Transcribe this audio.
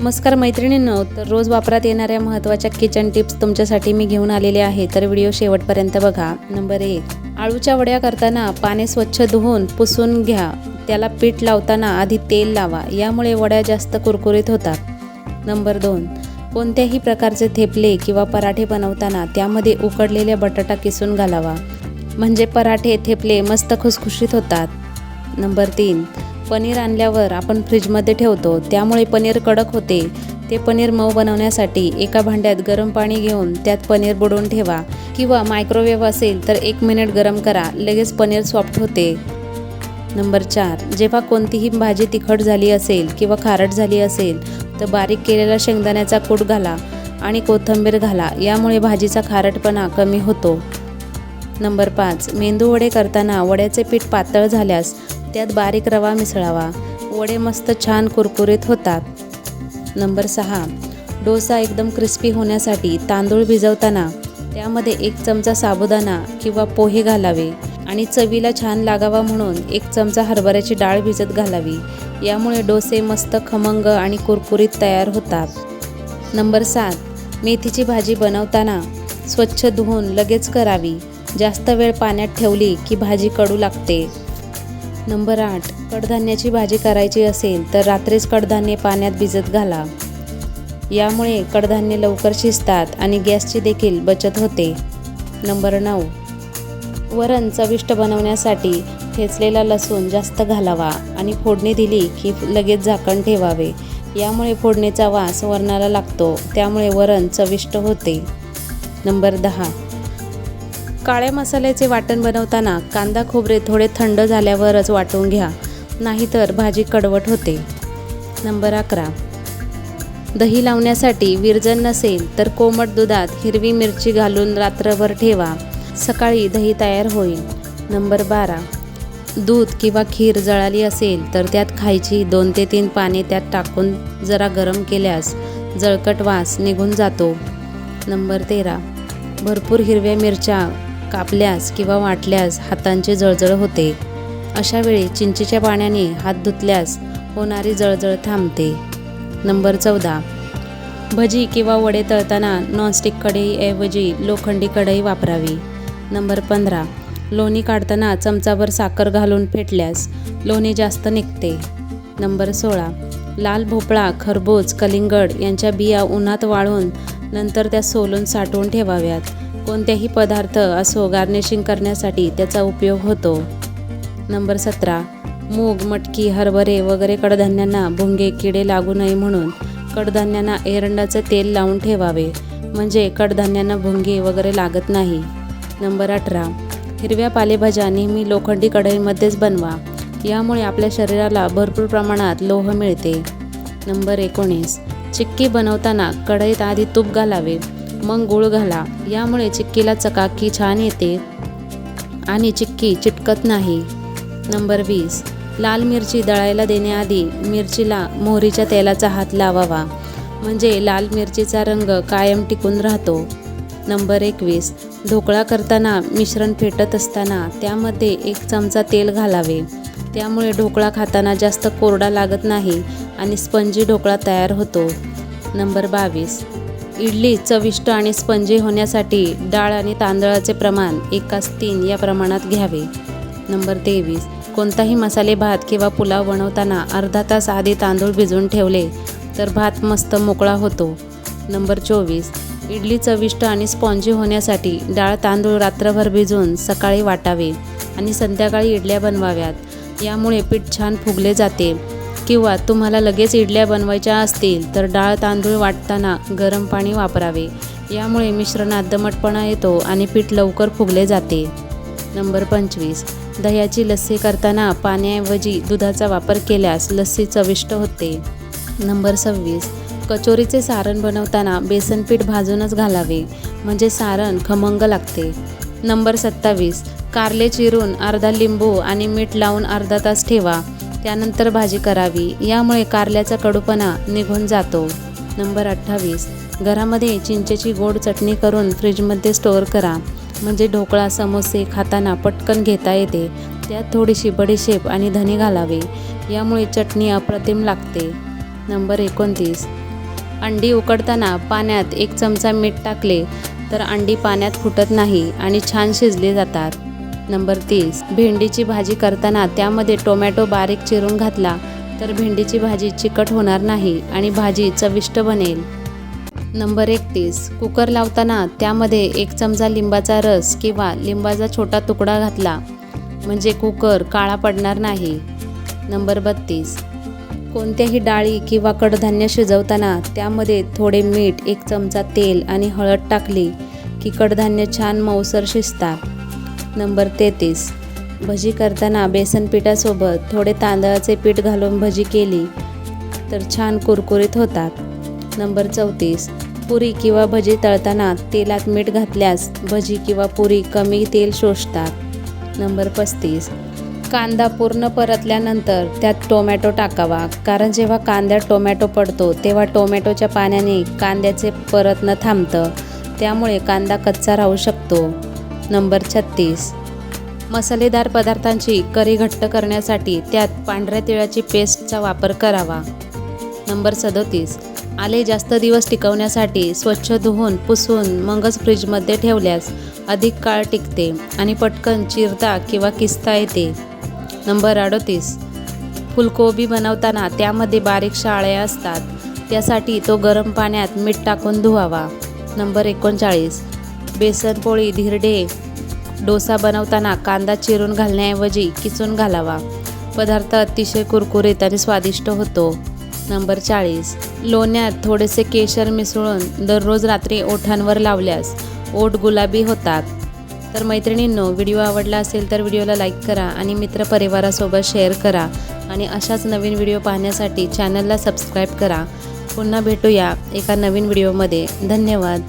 नमस्कार मैत्रिणींनो तर रोज वापरात येणाऱ्या महत्त्वाच्या किचन टिप्स तुमच्यासाठी मी घेऊन आलेले आहे. तर व्हिडिओ शेवटपर्यंत बघा. नंबर एक आळूच्या वड्या करताना पाने स्वच्छ धुवून पुसून घ्या. त्याला पीठ लावताना आधी तेल लावा. यामुळे वड्या जास्त कुरकुरीत होतात. नंबर दोन कोणत्याही प्रकारचे थेपले किंवा पराठे बनवताना त्यामध्ये उकडलेल्या बटाटा किसून घालावा. म्हणजे पराठे थेपले मस्त खुसखुशीत होतात. नंबर तीन पनीर आणल्यावर आपण फ्रीजमध्ये ठेवतो. त्यामुळे पनीर कडक होते. ते पनीर मऊ बनवण्यासाठी एका भांड्यात गरम पाणी घेऊन त्यात पनीर बुडवून ठेवा. किंवा मायक्रोवेव्ह असेल तर एक मिनिट गरम करा. लगेच पनीर सॉफ्ट होते. नंबर चार. जेव्हा कोणतीही भाजी तिखट झाली असेल किंवा खारट झाली असेल तर बारीक केलेला शेंगदाण्याचा कूट घाला आणि कोथिंबीर घाला. यामुळे भाजीचा खारटपणा कमी होतो. नंबर पाच. मेंदू वडे करताना वड्याचे पीठ पातळ झाल्यास त्यात बारीक रवा मिसळावा. वडे मस्त छान कुरकुरीत होतात. नंबर सहा. डोसा एकदम क्रिस्पी होण्यासाठी तांदूळ भिजवताना त्यामध्ये एक चमचा साबुदाणा किंवा पोहे घालावे आणि चवीला छान लागावा म्हणून एक चमचा हरभऱ्याची डाळ भिजत घालावी. यामुळे डोसे मस्त खमंग आणि कुरकुरीत तयार होतात. नंबर सात. मेथीची भाजी बनवताना स्वच्छ धुवून लगेच करावी. जास्त वेळ पाण्यात ठेवली की भाजी कडू लागते. नंबर आठ कडधान्याची भाजी करायची असेल तर रात्रीच कडधान्ये पाण्यात भिजत घाला. यामुळे कडधान्ये लवकर शिजतात आणि गॅसची देखील बचत होते. नंबर नऊ वरण चविष्ट बनवण्यासाठी ठेचलेला लसूण जास्त घालावा आणि फोडणी दिली की लगेच झाकण ठेवावे. यामुळे फोडणीचा वास वरणाला लागतो त्यामुळे वरण चविष्ट होते. नंबर दहा काळ्या मसाल्याचे वाटण बनवताना कांदा खोबरे थोडे थंड झाल्यावरच वाटून घ्या. नाहीतर भाजी कडवट होते. नंबर अकरा. दही लावण्यासाठी विरजन नसेल तर कोमट दुधात हिरवी मिरची घालून रात्रभर ठेवा. सकाळी दही तयार होईल. नंबर बारा. दूध किंवा खीर जळाली असेल तर त्यात खायची दोन ते तीन पाने त्यात टाकून जरा गरम केल्यास जळकट वास निघून जातो. नंबर तेरा. भरपूर हिरव्या मिरच्या कापल्यास किंवा वाटल्यास हातांची जळजळ होते. अशा वेळी चिंचेच्या पाण्याने हात धुतल्यास होणारी जळजळ थांबते. नंबर चौदा. भजी किंवा वडे तळताना नॉनस्टिक कढईऐवजी लोखंडी कढई वापरावी. नंबर पंधरा. लोणी काढताना चमचाभर साखर घालून फेटल्यास लोणी जास्त निघते. नंबर सोळा. लाल भोपळा खरबूज कलिंगड यांच्या बिया उन्हात वाळून नंतर त्या सोलून साठवून ठेवाव्यात. कोणत्याही पदार्थ असो गार्निशिंग करण्यासाठी त्याचा उपयोग होतो. नंबर सतरा. मूग मटकी हरभरे वगैरे कडधान्यांना भुंगे किडे लागू नये म्हणून कडधान्यांना एरंडाचं तेल लावून ठेवावे म्हणजे कडधान्यांना भुंगे वगैरे लागत नाही. नंबर अठरा. हिरव्या पालेभाज्या नेहमी लोखंडी कढईमध्येच बनवा यामुळे आपल्या शरीराला भरपूर प्रमाणात लोह मिळते. नंबर एकोणीस. चिक्की बनवताना कढईत आधी तूप घालावे मग गुळ घाला. यामुळे चिक्कीला चकाकी छान येते आणि चिक्की चिटकत नाही. नंबर वीस. लाल मिरची दळायला देण्याआधी मिरचीला मोहरीच्या तेलाचा हात लावावा. म्हणजे लाल मिरचीचा रंग कायम टिकून राहतो. नंबर एकवीस. ढोकळा करताना मिश्रण फेटत असताना त्यामध्ये एक चमचा तेल घालावे. त्यामुळे ढोकळा खाताना जास्त कोरडा लागत नाही आणि स्पंजी ढोकळा तयार होतो. नंबर बावीस. इडली चविष्ट आणि स्पंजी होण्यासाठी डाळ आणि तांदळाचे प्रमाण एकाच तीन या प्रमाणात घ्यावे. नंबर तेवीस. कोणताही मसाले भात किंवा पुलाव बनवताना अर्धा तास आधी तांदूळ भिजवून ठेवले तर भात मस्त मोकळा होतो. नंबर चोवीस. इडली चविष्ट आणि स्पॉन्जी होण्यासाठी डाळ तांदूळ रात्रभर भिजवून सकाळी वाटावे आणि संध्याकाळी इडल्या बनवाव्यात. यामुळे पीठ छान फुगले जाते. किंवा तुम्हाला लगेच इडल्या बनवायच्या असतील तर डाळ तांदूळ वाटताना गरम पाणी वापरावे. यामुळे मिश्रणात दमटपणा येतो आणि पीठ लवकर फुगले जाते. नंबर पंचवीस. दह्याची लस्सी करताना पाण्याऐवजी दुधाचा वापर केल्यास लस्सी चविष्ट होते. नंबर सव्वीस. कचोरीचे सारण बनवताना बेसन पीठ भाजूनच घालावे म्हणजे सारण खमंग लागते. नंबर सत्तावीस. कारले चिरून अर्धा लिंबू आणि मीठ लावून अर्धा तास ठेवा. त्यानंतर भाजी करावी. यामुळे कारल्याचा कडूपणा निघून जातो. नंबर अठ्ठावीस. घरामध्ये चिंचेची गोड चटणी करून फ्रीजमध्ये स्टोअर करा. म्हणजे ढोकळा समोसे खाताना पटकन घेता येते. त्यात थोडीशी बडीशेप आणि धने घालावे. यामुळे चटणी अप्रतिम लागते. नंबर एकोणतीस. अंडी उकडताना पाण्यात एक चमचा मीठ टाकले तर अंडी पाण्यात फुटत नाही आणि छान शिजली जातात. नंबर तीस. भेंडीची भाजी करताना त्यामध्ये टोमॅटो बारीक चिरून घातला तर भेंडीची भाजी चिकट होणार नाही आणि भाजी चविष्ट बनेल. नंबर एकतीस. कुकर लावताना त्यामध्ये एक चमचा लिंबाचा रस किंवा लिंबाचा छोटा तुकडा घातला म्हणजे कुकर काळा पडणार नाही. नंबर बत्तीस. कोणत्याही डाळी किंवा कडधान्य शिजवताना त्यामध्ये थोडे मीठ एक चमचा तेल आणि हळद टाकली की कडधान्य छान मऊसर शिजतात. नंबर तेहतीस. भजी करताना बेसन पिठासोबत थोडे तांदळाचे पीठ घालून भजी केली तर छान कुरकुरीत होतात. नंबर चौतीस. पुरी किंवा भजी तळताना तेलात मीठ घातल्यास भजी किंवा पुरी कमी तेल शोषतात. नंबर पस्तीस. कांदा पूर्ण परतल्यानंतर त्यात टोमॅटो टाकावा कारण जेव्हा कांद्यात टोमॅटो पडतो तेव्हा टोमॅटोच्या पाण्याने कांद्याचे परतणं थांबतं. त्यामुळे कांदा कच्चा राहू शकतो. नंबर छत्तीस. मसालेदार पदार्थांची करी घट्ट करण्यासाठी त्यात पांढऱ्या तिळाची पेस्टचा वापर करावा. नंबर सदोतीस. आले जास्त दिवस टिकवण्यासाठी स्वच्छ धुवून पुसून मगच फ्रीजमध्ये ठेवल्यास अधिक काळ टिकते आणि पटकन चिरता किंवा किसता येते. नंबर अडोतीस. फुलकोबी बनवताना त्यामध्ये बारीक शाळ्या असतात. त्यासाठी तो गरम पाण्यात मीठ टाकून धुवावा. नंबर एकोणचाळीस. बेसन पोळी धिरडे डोसा बनवताना कांदा चिरून घालण्याऐवजी किसून घालावा. पदार्थ अतिशय कुरकुरीत आणि स्वादिष्ट होतो. नंबर चाळीस. लोण्यात थोडेसे केशर मिसळून दररोज रात्री ओठांवर लावल्यास ओठ गुलाबी होतात. तर मैत्रिणींनो व्हिडिओ आवडला असेल तर व्हिडिओला लाईक करा आणि मित्रपरिवारासोबत शेअर करा आणि अशाच नवीन व्हिडिओ पाहण्यासाठी चॅनलला सबस्क्राईब करा. पुन्हा भेटूया एका नवीन व्हिडिओमध्ये. धन्यवाद.